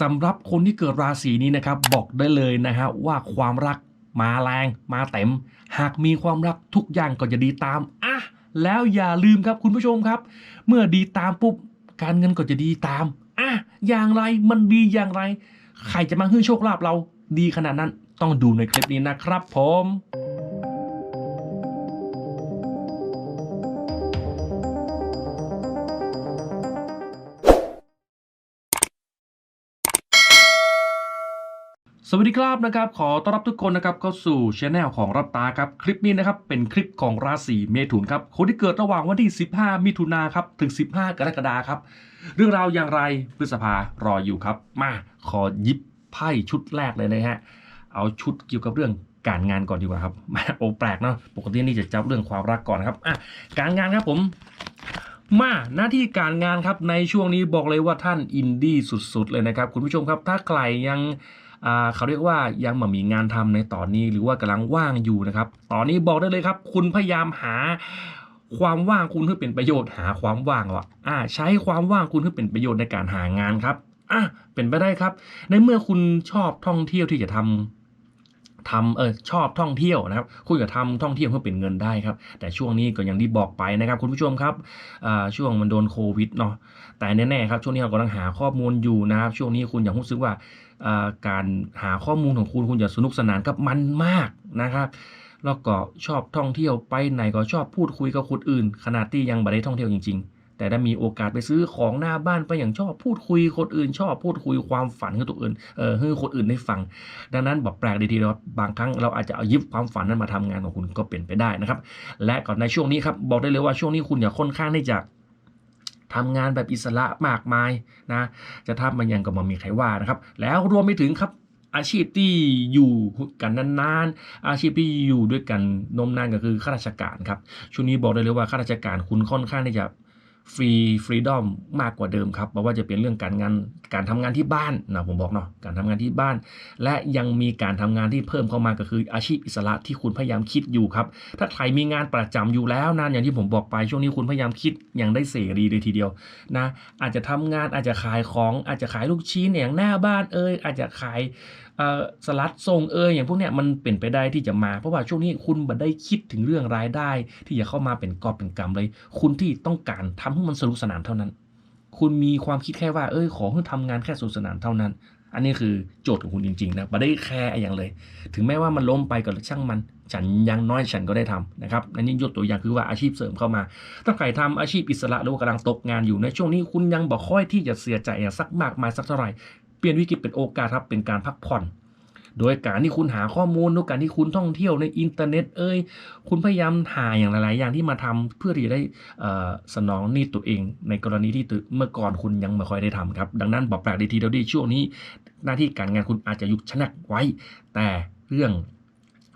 สำหรับคนที่เกิดราศีนี้นะครับ บอกได้เลยนะฮะว่าความรักมาแรงมาเต็ม หากมีความรักทุกอย่างก็จะดีตามอะแล้วอย่าลืมครับคุณผู้ชมครับ เมื่อดีตามปุ๊บการเงินก็จะดีตามอะอย่างไรมันดีอย่างไร ใครจะมาให้โชคลาภเราดีขนาดนั้นต้องดูในคลิปนี้นะครับผม สวัสดีครับนะครับขอต้อนรับทุกคนนะครับเข้าสู่ช anel ของรับตาครับคลิปนี้นะครับเป็นคลิปของราศีเมถุนครับคนที่เกิดระหว่างวันที่ 15 มิถุนาครับถึง 15 กรกฎาครับ เรื่องราวอย่างไรพฤษภารออยู่ครับ มาขอยิบไพ่ชุดแรกเลยนะฮะเอาชุดเกี่ยวกับเรื่องการงานก่อนดีกว่าครับโอ้แปลกเนาะปกตินี่จะจับเรื่องความรักก่อนครับอะการงานครับผมมาหน้าที่การงานครับในช่วงนี้บอกเลยว่าท่านอินดี้สุด ๆ เลยนะครับ คุณผู้ชมครับถ้าใครยัง เขาเรียกว่ายังไม่มีงานทำในตอนนี้หรือว่ากำลังว่างอยู่นะครับ ตอนนี้บอกได้เลยครับ คุณพยายามหาความว่างคุณให้เป็นประโยชน์หาความว่างว่ะอ่าใช้ความว่างคุณให้เป็นประโยชน์ในการหางานครับอะเป็นไปได้ครับ ในเมื่อคุณชอบท่องเที่ยวที่จะทำ ทำเออชอบท่องเที่ยวนะครับคุณจะทำท่องเที่ยวเพื่อเป็นเงินได้ครับ แต่ช่วงนี้ก็อย่างที่บอกไปนะครับ คุณผู้ชมครับอ่าช่วงมันโดนโควิดเนาะแต่แน่ๆครับช่วงนี้เรากำลังหาข้อมูลอยู่นะครับ ช่วงนี้คุณอย่ารู้สึกว่าอ่าการหาข้อมูลของคุณคุณอย่าสนุกสนานกับมันมากนะครับแล้วก็ชอบท่องเที่ยวไปไหนก็ชอบพูดคุยกับคนอื่น ขนาดที่ยังไม่ได้ท่องเที่ยวจริง ๆ แต่ถ้ามีโอกาสไปซื้อของหน้าบ้านไปอย่างชอบพูดคุยคนอื่นชอบพูดคุยความฝันของตัวอื่นเออให้คนอื่นได้ฟัง ดังนั้นบอกแปลกดีทีเดียวบางครั้งเราอาจจะเอายิบความฝันนั้นมาทำงานของคุณก็เป็นไปได้นะครับ และก่อนในช่วงนี้ครับบอกได้เลยว่าช่วงนี้คุณอย่าค่อนข้างที่จะทำงานแบบอิสระมากมายนะจะทำมันยังก็ไมามีใครว่านะครับ แล้วรวมไปถึงครับอาชีพที่อยู่กันนานๆ อาชีพที่อยู่ด้วยกันนมนานก็คือข้าราชการครับช่วงนี้บอกได้เลยว่าข้าราชการคุณค่อนข้างที่จะ ฟรีฟรีดอมมากกว่าเดิมครับเพราะว่าจะเป็นเรื่องการงานการทำงานที่บ้านนะผมบอกเนาะการทำงานที่บ้าน และยังมีการทำงานที่เพิ่มเข้ามาก็คืออาชีพอิสระที่คุณพยายามคิดอยู่ครับ ถ้าใครมีงานประจำอยู่แล้วนานอย่างที่ผมบอกไปช่วงนี้คุณพยายามคิดอย่างได้เสรีเลยทีเดียวนะอาจจะทำงานอาจจะขายของอาจจะขายลูกชิ้นอย่างหน้าบ้านเอ่ยอาจจะขาย สลัดส่งเอยอย่างพวกเนี้ยมันเป็นไปได้ที่จะมา เพราะว่าช่วงนี้คุณบัได้คิดถึงเรื่องรายได้ ที่จะเข้ามาเป็นกอบเป็นกำเลย คุณที่ต้องการทำให้มันสนุกสนานเท่านั้น คุณมีความคิดแค่ว่า เอ้ยขอให้ทำงานแค่สนุกสนานเท่านั้น อันนี้คือโจทย์ของคุณจริงๆนะบัได้แค่อย่างเลย ถึงแม้ว่ามันล้มไปก็ช่างมัน ฉันยังน้อยฉันก็ได้ทำนะครับอันนี้ยกตัวอย่างคือว่าอาชีพเสริมเข้ามา ถ้าใครทำอาชีพอิสระหรือว่ากำลังตกงานอยู่ในช่วงนี้คุณยังบอกค่อยที่จะเสียใจอย่างสักมากมายสักเท่าไหร่ เปลี่ยนวิกฤตเป็นโอกาสครับเป็นการพักผ่อน โดยการที่คุณหาข้อมูลด้วยการที่คุณท่องเที่ยวในอินเทอร์เน็ต เอ้ยคุณพยายามหาอย่างหลาย ๆ อย่างที่มาทำเพื่อที่จะได้สนองนิดตัวเอง ในกรณีที่เมื่อก่อนคุณยังไม่ค่อยได้ทำครับ ดังนั้นบอกแปลกดีทีเดียวดีช่วงนี้ หน้าที่การงานคุณอาจจะหยุดชะงักไว้ แต่เรื่อง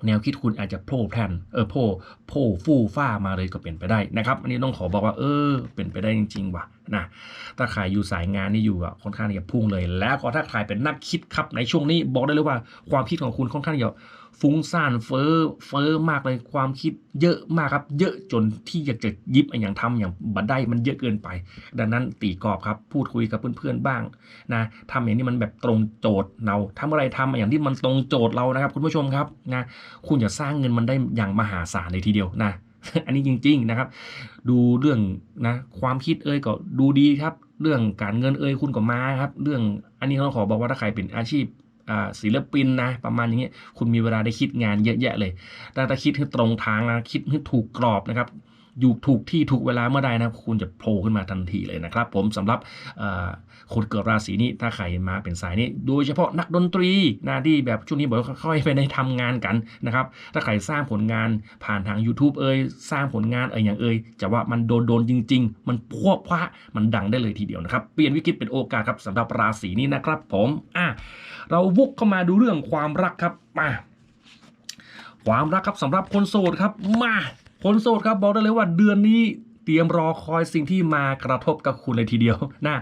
แนวคิดคุณอาจจะโผล่แพลนเออโผล่โผล่ฟู่ฟ้ามาเลยก็เป็นไปได้นะครับ อันนี้ต้องขอบอกว่า เออ เป็นไปได้จริง ๆ ว่ะนะถ้าใครอยู่สายงานนี่อยู่อะค่อนข้างที่จะพุ่งเลย แล้วก็ถ้าใครเป็นนักคิดครับในช่วงนี้บอกได้เลยว่าความคิดของคุณค่อนข้างจะฟุ้งซ่านเฟ้อเฟ้อมากเลยความคิดเยอะมากครับ เยอะจนที่อยากจะยิบอย่างทำอย่างบัดได้มันเยอะเกินไป ดังนั้นตีกรอบครับ พูดคุยกับเพื่อนๆบ้างนะทำอย่างที่มันแบบตรงโจทย์เราทำอะไรทำอย่างที่มันตรงโจทย์เรานะครับ คุณผู้ชมครับนะคุณจะสร้างเงินมันได้อย่างมหาศาลเลยทีเดียวนะ อันนี้จริง ๆนะครับ ดูเรื่องนะความคิดเอ่ยก็ดูดีครับ เรื่องการเงินเอ่ยคุณก็มาครับ เรื่องอันนี้เราขอบอกว่าถ้าใครเป็นอาชีพศิลปินนะประมาณอย่างเงี้ยคุณมีเวลาได้คิดงานเยอะแยะเลยแต่ถ้าคิดให้ตรงทางนะคิดให้ถูกกรอบนะครับ อยู่ถูกที่ถูกเวลาเมื่อใดนะคุณจะโผล่ขึ้นมาทันทีเลยนะครับ ผมสำหรับคนเกิดราศีนี้ถ้าใครมาเป็นสายนี้ โดยเฉพาะนักดนตรีนะที่แบบช่วงนี้บอกว่าค่อยๆไปได้ทำงานกันนะครับ ถ้าใครสร้างผลงานผ่านทาง YouTube เอ่ยสร้างผลงานเอ่ยอย่างเอ่ยจะว่ามันโดนโดนจริง ๆ มันพวกพระมันดังได้เลยทีเดียวนะครับ เปลี่ยนวิกฤตเป็นโอกาสครับสำหรับราศีนี้นะครับ ผมอะเราวุกเข้ามาดูเรื่องความรักครับมาความรักครับสำหรับคนโสดครับมา คนโสดครับบอกได้เลยว่าเดือนนี้เตรียมรอคอยสิ่งที่มากระทบกับคุณเลยทีเดียวนะ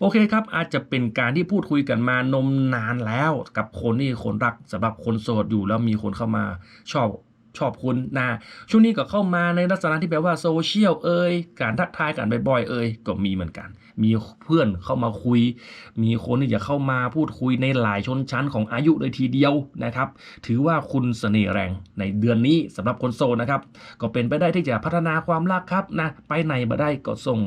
โอเคครับ อาจจะเป็นการที่พูดคุยกันมานมนานแล้ว กับคนที่คนรักสำหรับคนโสดอยู่แล้วมีคนเข้ามาชอบ ชอบคุณนะช่วงนี้ก็เข้ามาในลักษณะที่แบบว่าโซเชียลเอ่ยการทักทายกันบ่อยๆเอ่ยก็มีเหมือนกัน มีเพื่อนเข้ามาคุย มีคนที่จะเข้ามาพูดคุยในหลายชนชั้นของอายุเลยทีเดียวนะครับ ถือว่าคุณเสน่ห์แรงในเดือนนี้สำหรับคนโสดนะครับ ก็เป็นไปได้ที่จะพัฒนาความรักครับนะไปไหนมาได้ก็ส่ง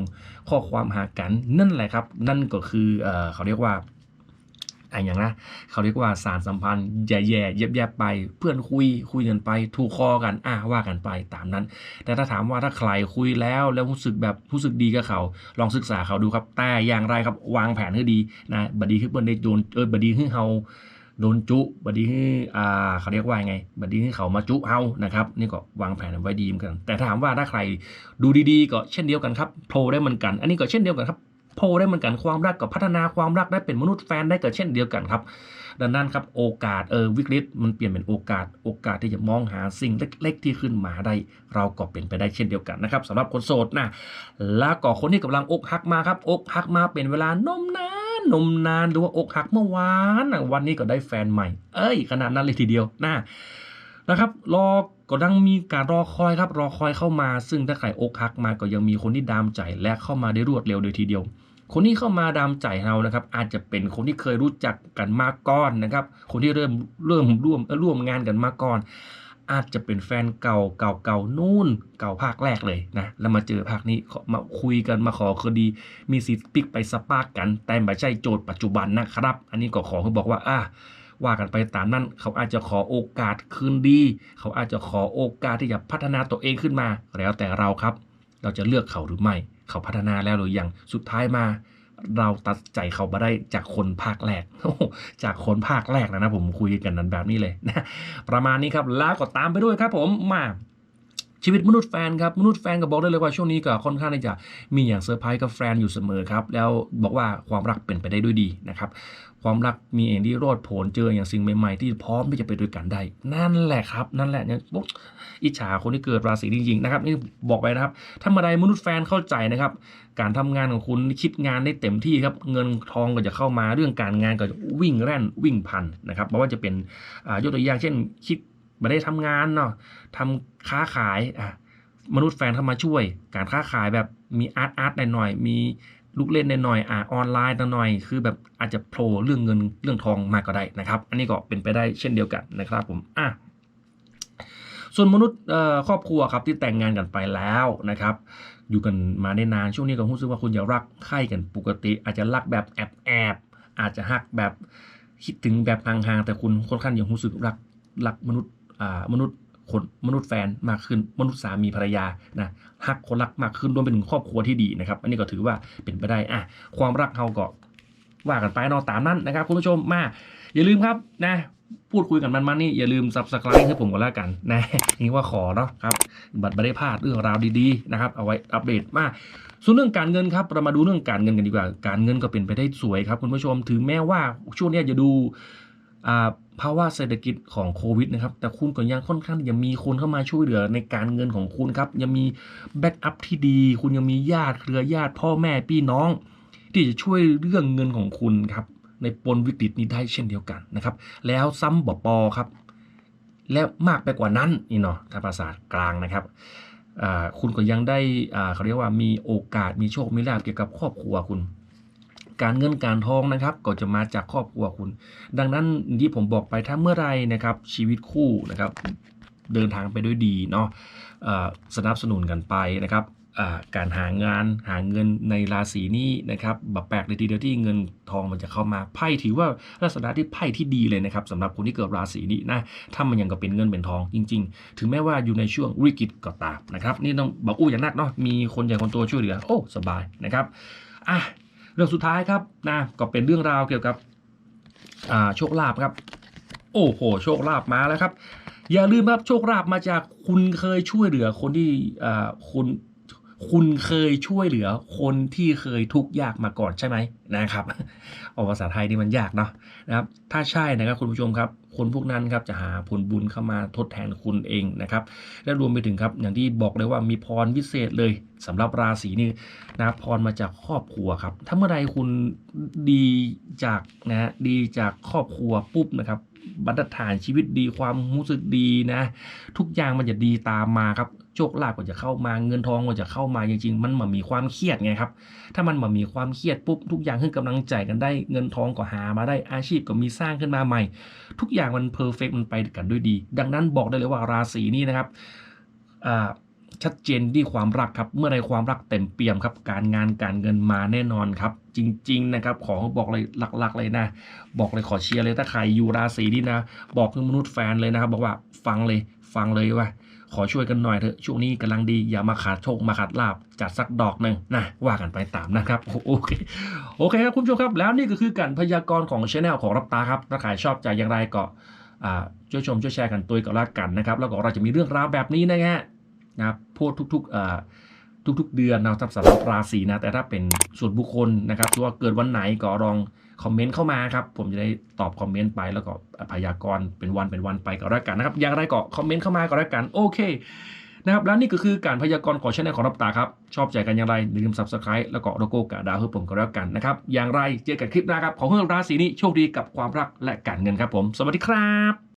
ข้อความหากันนั่นแหละครับ นั่นก็คือเออเขาเรียกว่า อะไรอย่างนะเขาเรียกว่าสารสัมพันธ์แย่ๆแยบๆไปเพื่อนคุยคุยกันไป ถูกคอกันอะว่ากันไปตามนั้น แต่ถ้าถามว่าถ้าใครคุยแล้วแล้วรู้สึกแบบรู้สึกดีกับเขา ลองศึกษาเขาดูครับแต่อย่างไรครับวางแผนให้ดีนะบดดีขึ้นเปิ้นได้โดนเออบดดีขึ้เฮาโดนจุบดดีขึ้อ่าเขาเรียกว่าไงบดดีขึ้เขามาจุเฮานะครับนี่ก็วางแผนไว้ดีเหมือนกัน แต่ถามว่าถ้าใครดูดีๆ ก็เช่นเดียวกันครับโทรได้เหมือนกัน อันนี้ก็เช่นเดียวกันครับ โทรได้เหมือนกันความรักกับพัฒนาความรักได้เป็นมนุษย์แฟนได้ก็เช่นเดียวกันครับ ดังนั้นครับโอกาสเออวิกฤตมันเปลี่ยนเป็นโอกาส โอกาสที่จะมองหาสิ่งเล็ก ๆ ที่ขึ้นมาได้เราก็เป็นไปได้เช่นเดียวกันนะครับสำหรับคนโสดนะแล้วก็คนที่กำลังอกหักมาครับอกหักมาเป็นเวลานมนานนมนานหรือว่าอกหักเมื่อวานวันนี้ก็ได้แฟนใหม่ เอ้ย ขนาดนั้นเลยทีเดียวนะนะครับ รอก็ดังมีการรอคอยครับ รอคอยเข้ามา ซึ่งถ้าใครอกหักมาก็ยังมีคนที่ดามใจและเข้ามาได้รวดเร็วเลยทีเดียว คนที่เข้ามาดามใจเรานะครับ อาจจะเป็นคนที่เคยรู้จักกันมาก่อนนะครับ คนที่เริ่มเริ่มร่วมร่วมงานกันมาก่อน อาจจะเป็นแฟนเก่าเก่าเก่านู่น เก่าภาคแรกเลยนะแล้วมาเจอภาคนี้มาคุยกันมาขอคดี มีสิทธิ์ปิกไปสปาร์กกัน แต่ไม่ใช่โจทย์ปัจจุบันนะครับ อันนี้ก็ขอเขาบอกว่าอะว่ากันไปตามนั้นเขาอาจจะขอโอกาสคืนดี เขาอาจจะขอโอกาสที่จะพัฒนาตัวเองขึ้นมา แล้วแต่เราครับ เราจะเลือกเขาหรือไม่ เขาพัฒนาแล้วหรือยังสุดท้ายมา เราตัดใจเขามาได้จากคนภาคแรก จากคนภาคแรกนะนะผมคุยกันนั้นแบบนี้เลยนะประมาณนี้ครับแล้วก็ตามไปด้วยครับผมมาชีวิตมนุษย์แฟนครับมนุษย์แฟนก็บอกได้เลยว่าช่วงนี้ก็ค่อนข้างที่จะมีอย่างเซอร์ไพรส์กับแฟนอยู่เสมอครับแล้วบอกว่าความรักเป็นไปได้ด้วยดีนะครับ ความรักมีเองที่โรดโผนเจออย่างสิ่งใหม่ๆ ที่พร้อมที่จะไปด้วยกันได้ นั่นแหละครับ นั่นแหละเนี่ยปุ๊บอิจฉาคนที่เกิดราศีจริงๆนะครับนี่บอกไปนะครับถ้าเมื่อใดมนุษย์แฟนเข้าใจนะครับ การทำงานของคุณคิดงานได้เต็มที่ครับเงินทองก็จะเข้ามาเรื่องการงานก็จะวิ่งแร่นวิ่งพันนะครับไม่ว่าจะเป็นอ่ายกตัวอย่างเช่น คิดไม่ได้ทำงานเนาะทำค้าขายอะมนุษย์แฟนเข้ามาช่วย การค้าขายแบบมีอาร์ตอาร์ตหน่อยๆมี ลูกเล่นหน่อยๆอะออนไลน์หน่อยๆคือแบบอาจจะโผล่เรื่องเงินเรื่องทองมาก็ได้นะครับ อันนี้ก็เป็นไปได้เช่นเดียวกันนะครับผมอะส่วนมนุษย์ครอบครัวครับที่แต่งงานกันไปแล้วนะครับ อยู่กันมาได้นานช่วงนี้ก็รู้สึกว่าคุณอย่ารักใคร่กันปกติ อาจจะรักแบบแอบแอบอาจจะฮักแบบคิดถึงแบบห่างๆแต่คุณค่อนข้างยังรู้สึกรักรักมนุษย์อ่ามนุษย์ คนมนุษย์แฟนมากขึ้น มนุษย์สามีภรรยานะฮักคนรักมากขึ้นรวมไปถึงครอบครัวที่ดีนะครับ อันนี้ก็ถือว่าเป็นไปได้อะความรักเราก็ว่ากันไปนอตามนั้นนะครับคุณผู้ชมมา อย่าลืมครับนะพูดคุยกันมันๆนี่อย่าลืม subscribe ให้ผมก็แล้วกันนะนี่ว่าขอเนาะครับบัตรไม่ได้พลาดเรื่องราวดีๆนะครับเอาไว้อัปเดตมาส่วนเรื่องการเงินครับเรามาดูเรื่องการเงินกันดีกว่า การเงินก็เป็นไปได้สวยครับคุณผู้ชมถึงแม้ว่าช่วงนี้จะดู ภาวะเศรษฐกิจของโควิดนะครับ แต่คุณก็ยังค่อนข้างยังมีคนเข้ามาช่วยเหลือในการเงินของคุณครับ ยังมีแบ็กอัพที่ดี คุณยังมีญาติเครือญาติพ่อแม่พี่น้อง ที่จะช่วยเรื่องเงินของคุณครับ ในปนวิกฤตนี้ได้เช่นเดียวกันนะครับ แล้วซ้ำบ่ปอครับ และมากไปกว่านั้นนี่เนาะทางภาษากลางนะครับคุณก็ยังได้เขาเรียกว่ามีโอกาสมีโชคมีลาภเกี่ยวกับครอบครัวคุณ การเงินการทองนะครับ ก็จะมาจากครอบครัวคุณ ดังนั้นที่ผมบอกไปถ้าเมื่อไรนะครับชีวิตคู่นะครับเดินทางไปด้วยดีเนาะสนับสนุนกันไปนะครับการหางานหาเงินในราศีนี้นะครับแบบแปลกเลยทีเดียวที่เงินทองมันจะเข้ามาไพ่ถือว่าลักษณะที่ไพ่ที่ดีเลยนะครับสำหรับคนที่เกิดราศีนี้นะถ้ามันยังก็เป็นเงินเป็นทองจริง ๆ ถึงแม้ว่าอยู่ในช่วงวิกฤตก็ตามนะครับ นี่ต้องบอกอู้อย่างนักเนาะมีคนใหญ่คนโตช่วยเหลือโอ้สบายนะครับอะ เรื่องสุดท้ายครับนะก็เป็นเรื่องราวเกี่ยวกับโชคลาภครับ โอ้โหโชคลาภมาแล้วครับ อย่าลืมครับโชคลาภมาจากคุณเคยช่วยเหลือคนที่คุณ คุณเคยช่วยเหลือคนที่เคยทุกข์ยากมาก่อนใช่ไหมนะครับเอาภาษาไทยนี่มันยากเนาะนะครับถ้าใช่นะครับคุณผู้ชมครับ คนพวกนั้นครับจะหาผลบุญเข้ามาทดแทนคุณเองนะครับ และรวมไปถึงครับอย่างที่บอกเลยว่ามีพรวิเศษเลยสำหรับราศีนี้นะพรมาจากครอบครัวครับ ถ้าเมื่อใดคุณดีจากนะดีจากครอบครัวปุ๊บนะครับ บรรทัดฐานชีวิตดีความรู้สึกดีนะ ทุกอย่างมันจะดีตามมาครับโชคลาภก็จะเข้ามาเงินทองก็จะเข้ามาจริงๆ มันมามีความเครียดไงครับ ถ้ามันมามีความเครียดปุ๊บทุกอย่างขึ้นกำลังใจกันได้เงินทองก็หามาได้อาชีพก็มีสร้างขึ้นมาใหม่ ทุกอย่างมันเพอร์เฟกมันไปกันด้วยดี ดังนั้นบอกได้เลยว่าราศีนี้นะครับอ่า ชัดเจนที่ความรักครับ เมื่อใดความรักเต็มเปี่ยมครับ การงานการเงินมาแน่นอนครับ จริง ๆ นะครับ ขอบอกเลยหลัก ๆ เลยนะ บอกเลยขอเชียร์เลยถ้าใครอยู่ราศีนี้นะ บอกเพื่อนมนุษย์แฟนเลยนะครับ บอกว่าฟังเลยฟังเลยว่า ขอช่วยกันหน่อยเถอะช่วงนี้กำลังดีอย่ามาขาดโชคมาขาดลาบจัดสักดอกหนึ่งนะว่ากันไปตามนะครับโอเคโอเคครับคุณผู้ชมครับ แล้วนี่ก็คือการพยากรณ์ของช anel ของรับตาครับถ้าใครชอบใจอย่างไรก็ช่วยชมช่วยแชร์กันตัวก็แล้วกันนะครับ แล้วก็เราจะมีเรื่องราวแบบนี้นะฮะ นะครับพูดทุกๆเอ่าทุกๆเดือนนะครับสำหรับราศีนะแต่ถ้าเป็นส่วนบุคคลนะครับที่ว่าเกิดวันไหนก็ลองคอมเมนต์เข้ามาครับ ผมจะได้ตอบคอมเมนต์ไปแล้วก็พยากรณ์เป็นวันเป็นวันไปก็แล้วกันนะครับอย่างไรก็คอมเมนต์เข้ามาก็แล้วกันโอเคนะครับแล้วนี่ก็คือการพยากรณ์ของช anel ของรับตาครับ ชอบใจกันอย่างไรอย่าลืม subscribe แล้วก็โลโก้กระดาวเพื่อผมก็แล้วกันนะครับอย่างไรเจอกันคลิปหน้าครับ ของเพื่อนราศีนี้โชคดีกับความรักและการเงินครับผม สวัสดีครับ